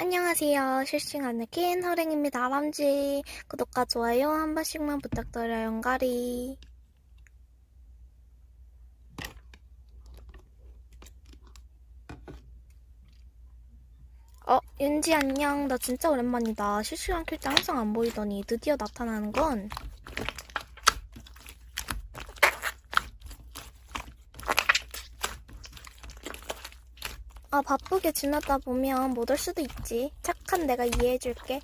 안녕하세요. 실시간 느낀 허랭입니다. 아람쥐. 구독과 좋아요 한 번씩만 부탁드려요. 연가리. 어, 윤지 안녕. 나 진짜 오랜만이다. 실시간 킬 때 항상 안 보이더니 드디어 나타나는 건. 아, 바쁘게 지내다 보면 못 올 수도 있지. 착한 내가 이해해줄게.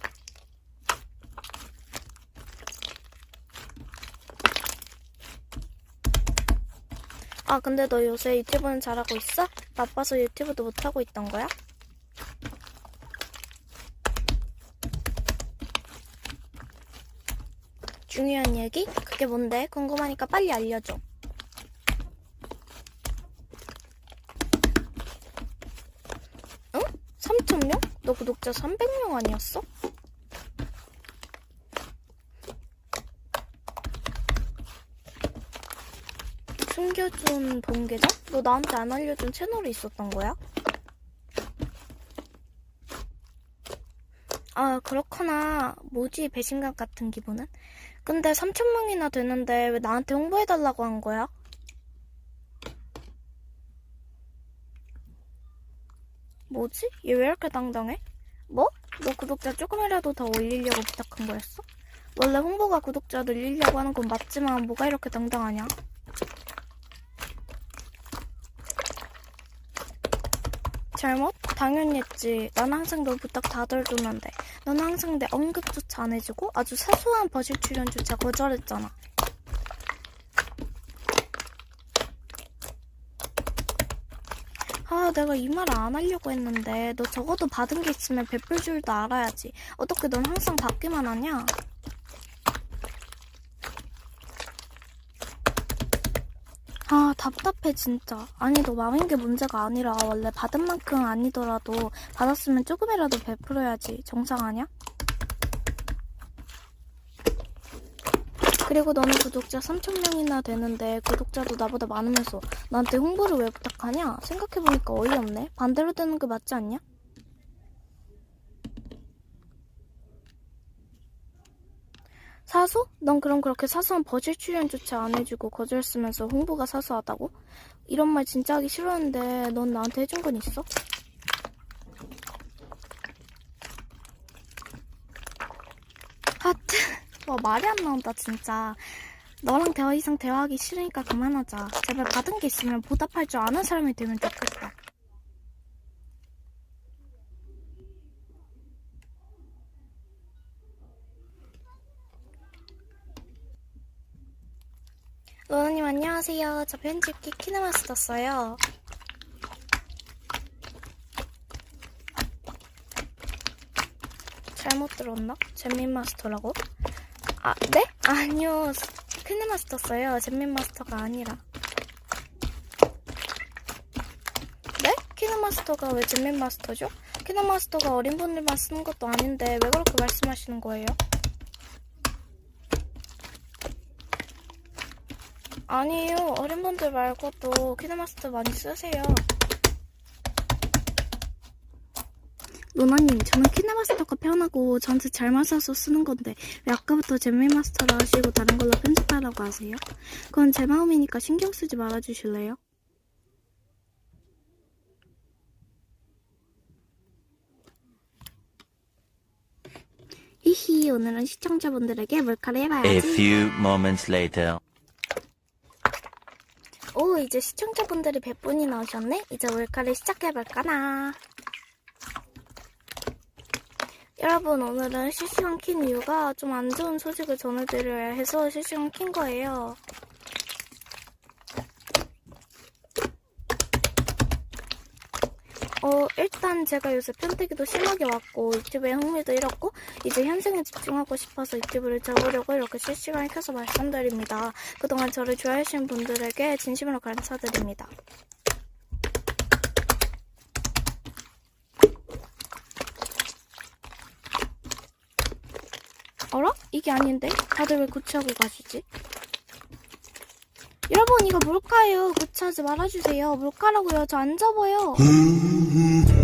아, 근데 너 요새 유튜브는 잘하고 있어? 바빠서 유튜브도 못하고 있던 거야? 중요한 얘기? 그게 뭔데? 궁금하니까 빨리 알려줘. 3,000명? 너 구독자 300명 아니었어? 숨겨준 본 계정? 너 나한테 안 알려준 채널이 있었던 거야? 아, 그렇구나. 뭐지, 배신감 같은 기분은? 근데 3,000명이나 되는데 왜 나한테 홍보해달라고 한 거야? 뭐지? 얘 왜 이렇게 당당해? 뭐? 너 구독자 조금이라도 더 올리려고 부탁한 거였어? 원래 홍보가 구독자 늘리려고 하는 건 맞지만 뭐가 이렇게 당당하냐? 잘못? 당연히 했지. 난 항상 너 부탁 다 들어주는데 넌 항상 내 언급조차 안 해주고 아주 사소한 버실 출연조차 거절했잖아. 아, 내가 이 말을 안 하려고 했는데 너 적어도 받은 게 있으면 베풀 줄도 알아야지. 어떻게 넌 항상 받기만 하냐? 아, 답답해, 진짜. 아니, 너 마음인 게 문제가 아니라, 원래 받은 만큼 아니더라도, 받았으면 조금이라도 베풀어야지. 정상 아냐? 그리고 너는 구독자 3,000명이나 되는데, 구독자도 나보다 많으면서, 나한테 홍보를 왜 부탁하냐? 생각해보니까 어이없네. 반대로 되는 게 맞지 않냐? 사소? 넌 그럼 그렇게 사소한 버질 출연조차 안 해주고 거절 쓰면서 홍보가 사소하다고? 이런 말 진짜 하기 싫었는데 넌 나한테 해준 건 있어? 하트 와 말이 안 나온다 진짜 너랑 대화 이상 대화하기 싫으니까 그만하자 제발 받은 게 있으면 보답할 줄 아는 사람이 되면 좋겠다 로나님 안녕하세요. 저 편집기 키네마스 떴어요. 잘못 들었나? 잼민마스터라고? 아, 네? 아니요. 키네마스 떴어요. 잼민 마스터가 아니라. 네? 키네마스터가 왜 잼민 마스터죠? 키네마스터가 어린 분들만 쓰는 것도 아닌데 왜 그렇게 말씀하시는 거예요? 아니에요. 어린 분들 말고도 키네마스터 많이 쓰세요. 노나님, 저는 키네마스터가 편하고 전체 잘 맞아서 쓰는 건데 왜 아까부터 잼미마스터라 하시고 다른 걸로 편집하라고 하세요? 그건 제 마음이니까 신경 쓰지 말아주실래요? 히히, 오늘은 시청자분들에게 몰카를 A 해봐야지. few moments later. 오, 이제 시청자분들이 100분이 나오셨네? 이제 몰카를 시작해볼까나. 여러분, 오늘은 실시간 킨 이유가 좀 안 좋은 소식을 전해드려야 해서 실시간 킨 거예요. 어, 일단 제가 요새 편뜨기도 심하게 왔고, 유튜브에 흥미도 잃었고, 이제 현생에 집중하고 싶어서 유튜브를 접으려고 이렇게 실시간에 켜서 말씀드립니다. 그동안 저를 좋아해주신 분들에게 진심으로 감사드립니다. 어라? 이게 아닌데? 다들 왜 구치하고 가시지? 여러분 이거 몰카예요. 구치하지 말아주세요. 몰카라고요. 저 안 접어요.